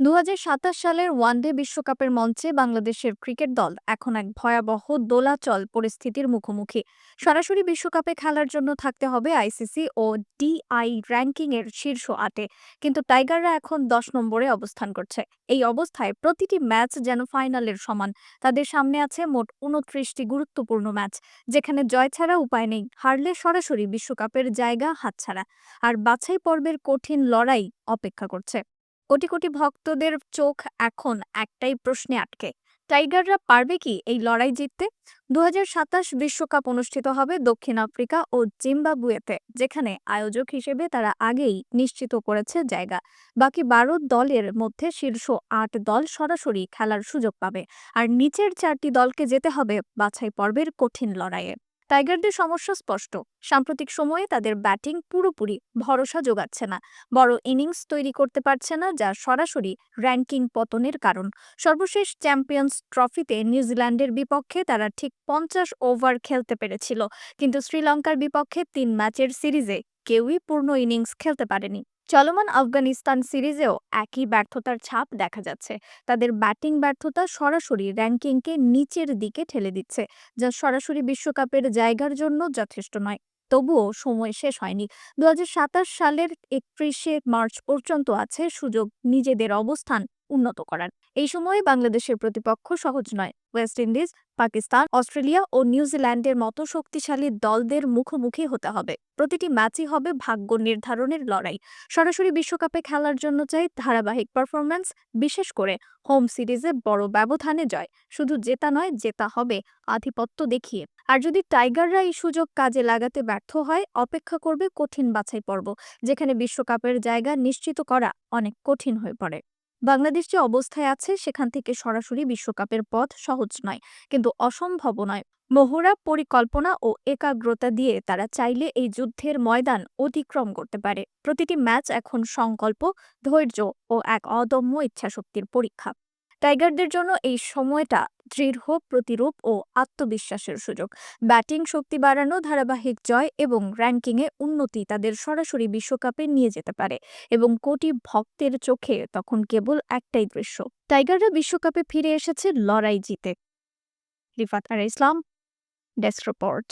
দু হাজার সাতাশ সালের ওয়ানডে বিশ্বকাপের মঞ্চে বাংলাদেশের ক্রিকেট দল এখন এক ভয়াবহ দোলাচল পরিস্থিতির মুখোমুখি। সরাসরি বিশ্বকাপে খেলার জন্য থাকতে হবে আইসিসি ও ডিআই র্যাঙ্কিং এর শীর্ষ আটে, কিন্তু টাইগাররা এখন দশ নম্বরে অবস্থান করছে। এই অবস্থায় প্রতিটি ম্যাচ যেন ফাইনালের সমান, তাদের সামনে আছে মোট উনত্রিশটি গুরুত্বপূর্ণ ম্যাচ, যেখানে জয় ছাড়া উপায় নেই, হারলে সরাসরি বিশ্বকাপের জায়গা হাতছাড়া, আর বাছাই পর্বের কঠিন লড়াই অপেক্ষা করছে। কোটি কোটি ভক্তদের চোখ এখন একটাই প্রশ্নে আটকে। টাইগাররা পারবে কি এই লড়াই জিততে? দু বিশ্বকাপ অনুষ্ঠিত হবে দক্ষিণ আফ্রিকা ও জিম্বাবুয়েতে, যেখানে আয়োজক হিসেবে তারা আগেই নিশ্চিত করেছে জায়গা। বাকি বারো দলের মধ্যে শীর্ষ আট দল সরাসরি খেলার সুযোগ পাবে। আর নিচের চারটি দলকে যেতে হবে বাছাই পর্বের কঠিন লড়াইয়ে। টাইগারদের সমস্যা স্পষ্ট। সাম্প্রতিক সময়ে তাদের ব্যাটিং পুরোপুরি ভরসা যোগাচ্ছে না। বড় ইনিংস তৈরি করতে পারছে না, যা সরাসরি র্যাঙ্কিং পতনের কারণ। সর্বশেষ চ্যাম্পিয়ন্স ট্রফিতে নিউজিল্যান্ডের বিপক্ষে তারা ঠিক পঞ্চাশ ওভার খেলতে পেরেছিল। কিন্তু শ্রীলঙ্কার বিপক্ষে তিন ম্যাচের সিরিজে কেউই পূর্ণ ইনিংস খেলতে পারেনি। চলমান আফগানিস্তান সিরিজেও একই ব্যর্থতার ছাপ দেখা যাচ্ছে। তাদের ব্যাটিং ব্যর্থতা সরাসরি র্যাঙ্কিংকে নিচের দিকে ঠেলে দিচ্ছে, যা সরাসরি বিশ্বকাপের জায়গার জন্য যথেষ্ট নয়। তবুও সময় শেষ হয়নি। দু হাজার সাতাশ সালের একত্রিশে মার্চ পর্যন্ত আছে সুযোগ, নিজেদের অবস্থান। উন্নত করার। এই সময়ে বাংলাদেশের প্রতিপক্ষ সহজ নয়। ওয়েস্ট ইন্ডিজ, পাকিস্তান, অস্ট্রেলিয়া ও নিউজিল্যান্ডের মতো শক্তিশালী দলদের মুখোমুখি হতে হবে। প্রতিটি ম্যাচই হবে ভাগ্য নির্ধারণের লড়াই। সরাসরি বিশ্বকাপে খেলার জন্য চাই ধারাবাহিক পারফরম্যান্স, বিশেষ করে হোম সিরিজে বড় ব্যবধানে জয়। শুধু জেতা নয়, জেতা হবে আধিপত্য দেখিয়ে। আর যদি টাইগাররা এই সুযোগ কাজে লাগাতে ব্যর্থ হয়, অপেক্ষা করবে কঠিন বাছাই পর্ব যেখানে বিশ্বকাপের জায়গা নিশ্চিত করা অনেক কঠিন হয়ে পড়ে। বাংলাদেশ যে অবস্থায় আছে, সেখান থেকে সরাসরি বিশ্বকাপের পথ সহজ নয়। কিন্তু অসম্ভব নয়। মহড়া, পরিকল্পনা ও একাগ্রতা দিয়ে তারা চাইলে এই যুদ্ধের ময়দান অতিক্রম করতে পারে। প্রতিটি ম্যাচ এখন সংকল্প, ধৈর্য ও এক অদম্য ইচ্ছাশক্তির পরীক্ষা। টাইগারদের জন্য এই সময়টা দৃঢ় প্রতিরূপ ও আত্মবিশ্বাসের সুযোগ। ব্যাটিং শক্তি বাড়ানো, ধারাবাহিক জয় এবং র্যাঙ্কিংয়ে উন্নতি তাদের সরাসরি বিশ্বকাপে নিয়ে যেতে পারে এবং কোটি ভক্তের চোখে তখন কেবল একটাই দৃশ্য, টাইগাররা বিশ্বকাপে ফিরে এসেছে লড়াই জিতে। রিফাত আর ইসলাম, ডেস্ক রিপোর্ট।